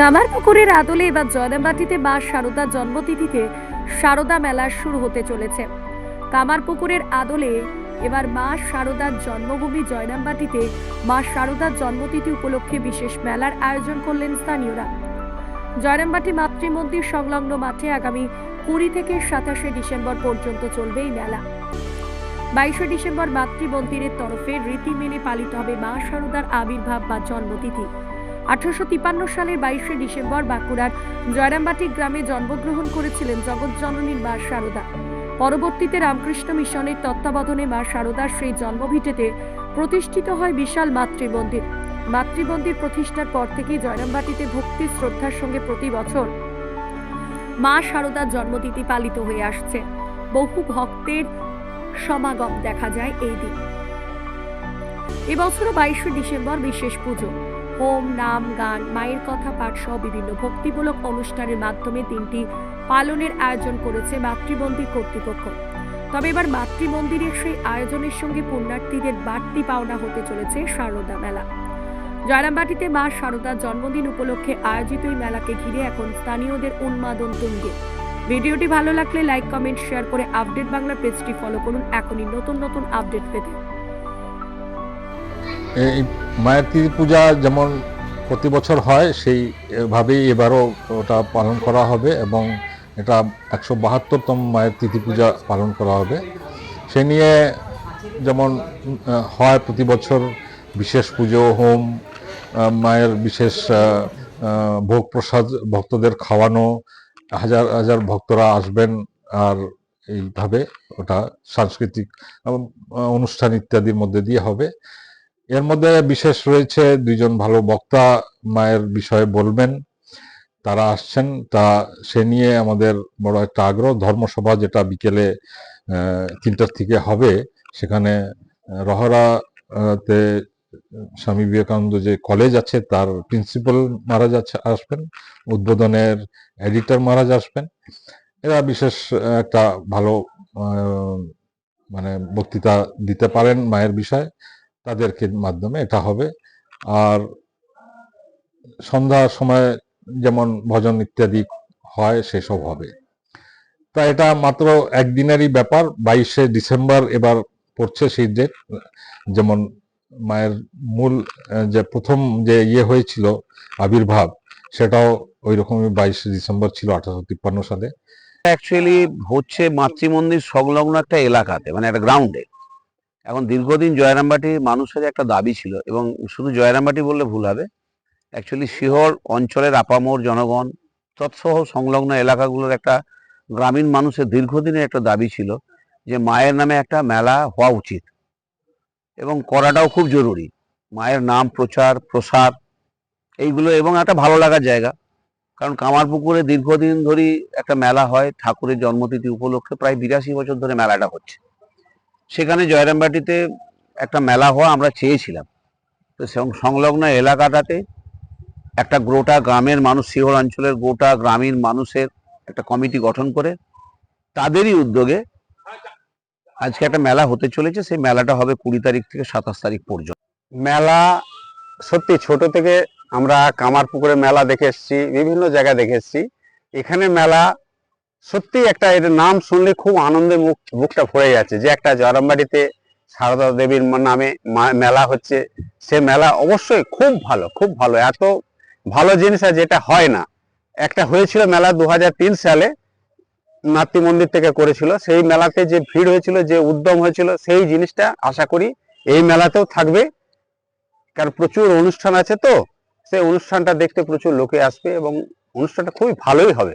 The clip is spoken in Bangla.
কামারপুকুরের আদলে এবার জয়রামবাটিতে মা শারদার জন্মতিথিতে শারদা মেলা শুরু হতে চলেছে। কামারপুকুরের আদলে এবার মা শারদার জন্মভূমি জয়রামবাটিতে মা শারদার জন্মতিথি উপলক্ষে বিশেষ মেলার আয়োজন করলেন স্থানীয়রা। জয়রামবাটি মাতৃমন্দির সংলগ্ন মাঠে আগামী কুড়ি থেকে সাতাশে ডিসেম্বর পর্যন্ত চলবে এই মেলা। বাইশে ডিসেম্বর মাতৃমন্দিরের তরফে রীতি মেনে পালিত হবে মা শারদার আবির্ভাব বা জন্মতিথি। আঠারোশো সালের বাইশে ডিসেম্বর বাঁকুড়ার জয়রামবাটি গ্রামে জন্মগ্রহণ করেছিলেন জগৎজননীর মা শারদা পরবর্তীতে রামকৃষ্ণ মিশনের তত্ত্বাবধানে মা শারদার সেই জন্মভিটেতে প্রতিষ্ঠিত হয় বিশাল মাতৃমন্দির। মাতৃমন্দির প্রতিষ্ঠার পর থেকেই জয়রামবাটিতে ভক্তি শ্রদ্ধার সঙ্গে প্রতি বছর মা শারদার জন্মতিথি পালিত হয়ে আসছে। বহু ভক্তের সমাগম দেখা যায় এই দিন। এবছরও বাইশে ডিসেম্বর বিশেষ পুজো। হোম, নাম, গান, মায়ের কথা পাঠ সহ বিভিন্ন ভক্তিমূলক অনুষ্ঠানের মাধ্যমে দিনটি পালনের আয়োজন করেছে মাতৃমন্দির কর্তৃপক্ষ। তবে এবার মাতৃমন্দিরের সেই আয়োজনের সঙ্গে পুণ্যার্থীদের বাড়তি পাওনা হতে চলেছে শারদা মেলা। জয়রামবাটিতে মা শারদার জন্মদিন উপলক্ষে আয়োজিত এই মেলাকে ঘিরে এখন স্থানীয়দের উন্মাদন তুঙ্গে। ভিডিওটি ভালো লাগলে লাইক, কমেন্ট, শেয়ার করে আপডেট বাংলা পেজটি ফলো করুন। এখনই নতুন নতুন আপডেট পেতে। এই মায়ের তিথি পূজা যেমন প্রতি বছর হয় সেই ভাবেই এবারও ওটা পালন করা হবে এবং এটা একশো বাহাত্তরতম মায়ের তিথি পূজা পালন করা হবে। সে নিয়ে যেমন হয় প্রতি বছর বিশেষ পুজো, হোম মায়ের বিশেষ ভোগ প্রসাদ, ভক্তদের খাওয়ানো, হাজার হাজার ভক্তরা আসবেন আর এইভাবে ওটা সাংস্কৃতিক অনুষ্ঠান ইত্যাদির মধ্যে দিয়ে হবে। এর মধ্যে বিশেষ রয়েছে দুইজন ভালো বক্তা মায়ের বিষয়ে বলবেন। তারা আসছেন, তা সে নিয়ে আমাদের বড় একটা আগ্রহ। ধর্মসভা যেটা বিকেলে তিনটার থেকে হবে, সেখানে রহরাতে স্বামী বিবেকানন্দ যে কলেজ আছে, তার প্রিন্সিপাল মহারাজ আসবেন। উদ্বোধনের এডিটর মহারাজ আসবেন। এরা বিশেষ একটা ভালো মানে বক্তৃতা দিতে পারেন মায়ের বিষয়ে। তাদেরকে মাধ্যমে এটা হবে। আর সন্ধ্যার সময় যেমন ভজন ইত্যাদি হয়, সেসব হবে। তা এটা মাত্র একদিনেরই ব্যাপার। বাইশে ডিসেম্বর এবার পড়ছে সেই ডেট যেমন মায়ের মূল যে প্রথম যে ইয়ে হয়েছিল আবির্ভাব, সেটাও ওই রকমই বাইশে ডিসেম্বর ছিল আঠারোশো তিপ্পান্ন সালে। অ্যাকচুয়ালি হচ্ছে মাতৃমন্দির সংলগ্ন একটা এলাকাতে মানে একটা গ্রাউন্ডে এখন দীর্ঘদিন জয়রামবাটি মানুষের একটা দাবি ছিল এবং শুধু জয়রামবাটি বললে ভুল হবে। অ্যাকচুয়ালি শিহর অঞ্চলের আপামোর জনগণ, তৎসহ সংলগ্ন এলাকাগুলোর একটা গ্রামীণ মানুষের দীর্ঘদিনের একটা দাবি ছিল যে মায়ের নামে একটা মেলা হওয়া উচিত এবং করাটাও খুব জরুরি। মায়ের নাম, প্রচার, প্রসার, এইগুলো এবং একটা ভালো লাগার জায়গা। কারণ কামারপুকুরে দীর্ঘদিন ধরেই একটা মেলা হয়, ঠাকুরের জন্মতিথি উপলক্ষে প্রায় বিরাশি বছর ধরে মেলাটা হচ্ছে। সেখানে জয়রামবাটিতে একটা মেলা হওয়া আমরা চেয়েছিলাম। তো সংলগ্ন এলাকাটাতে একটা গোটা গ্রামের মানুষ, শিহর অঞ্চলের গোটা গ্রামীণ মানুষের একটা কমিটি গঠন করে তাদেরই উদ্যোগে আজকে একটা মেলা হতে চলেছে। সেই মেলাটা হবে কুড়ি তারিখ থেকে সাতাশ তারিখ পর্যন্ত। মেলা সত্যি ছোট থেকে আমরা কামারপুকুরে মেলা দেখে এসেছি, বিভিন্ন জায়গায় দেখে এসেছি। এখানে মেলা সত্যি একটা এর নাম শুনলে খুব আনন্দে মুখ বুকটা ভরে যাচ্ছে যে একটা জয়রামবাড়িতে সারদা দেবীর নামে মেলা হচ্ছে। সে মেলা অবশ্যই খুব ভালো খুব ভালো। এত ভালো জিনিস আছে যেটা হয় না। একটা হয়েছিল মেলা দু হাজার তিন সালে, নাতি মন্দির থেকে করেছিল। সেই মেলাতে যে ভিড় হয়েছিল, যে উদ্যম হয়েছিল, সেই জিনিসটা আশা করি এই মেলাতেও থাকবে। কারণ প্রচুর অনুষ্ঠান আছে তো, সেই অনুষ্ঠানটা দেখতে প্রচুর লোকে আসবে এবং অনুষ্ঠানটা খুবই ভালোই হবে।